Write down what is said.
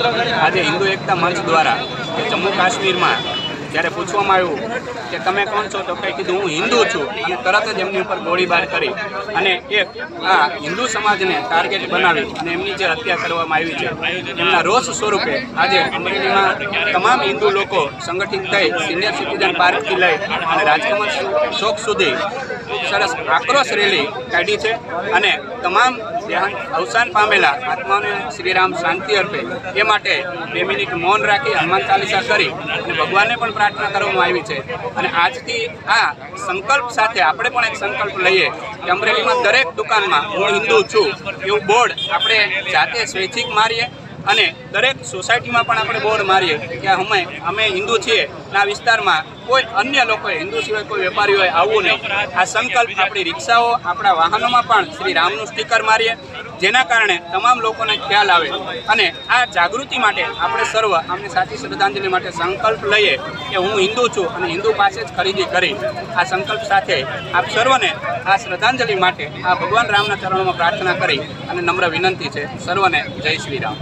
આજે હિન્દુ એકતા મંચ દ્વારા જમ્મુ કાશ્મીરમાં જ્યારે પૂછવામાં આવ્યું કે તમે કોણ છો, તો કંઈ કીધું, હું હિન્દુ છું. અને તરત જ એમની ઉપર ગોળીબાર કરી અને એક આ હિન્દુ સમાજને ટાર્ગેટ બનાવી અને એમની જે હત્યા કરવામાં આવી છે, એમના રોષ સ્વરૂપે આજે અમરેલીમાં તમામ હિન્દુ લોકો સંગઠિત થઈ સિનિયર સિટીઝન પાર્કથી લઈ અને રાજકમલ ચોક સુધી સરસ આક્રોશ રેલી કાઢી છે અને તમામ દેહાંત અવસાન પામેલા આત્માઓને શ્રીરામ શાંતિ અર્પે. એ માટે બે મિનિટ મૌન રાખી હનુમાન ચાલીસા કરી અને ભગવાનને પણ પ્રાર્થના કરવામાં આવી છે. અને આજથી આ સંકલ્પ સાથે આપણે પણ એક સંકલ્પ લઈએ કે અમરેલીમાં દરેક દુકાનમાં હું હિન્દુ છું, એવું બોર્ડ આપણે જાતે સ્વૈચ્છિક મારીએ અને દરેક સોસાયટીમાં પણ આપણે બોર્ડ મારીએ કે અમે અમે હિન્દુ છીએ. આ વિસ્તારમાં કોઈ અન્ય લોકોએ, હિન્દુ સિવાય કોઈ વેપારીઓએ આવવું નહીં. આ સંકલ્પ આપણી રિક્ષાઓ, આપણા વાહનોમાં પણ શ્રી રામનું સ્ટીકર મારીએ, જેના કારણે તમામ લોકોને ખ્યાલ આવે અને આ જાગૃતિ માટે આપણે સર્વ અમને સાચી શ્રદ્ધાંજલિ માટે સંકલ્પ લઈએ કે હું હિન્દુ છું અને હિન્દુ પાસે જ ખરીદી કરી. આ સંકલ્પ સાથે આપ સર્વને આ શ્રદ્ધાંજલિ માટે આ ભગવાન રામના ચરણોમાં પ્રાર્થના કરી અને નમ્ર વિનંતી છે. સર્વને જય શ્રી રામ.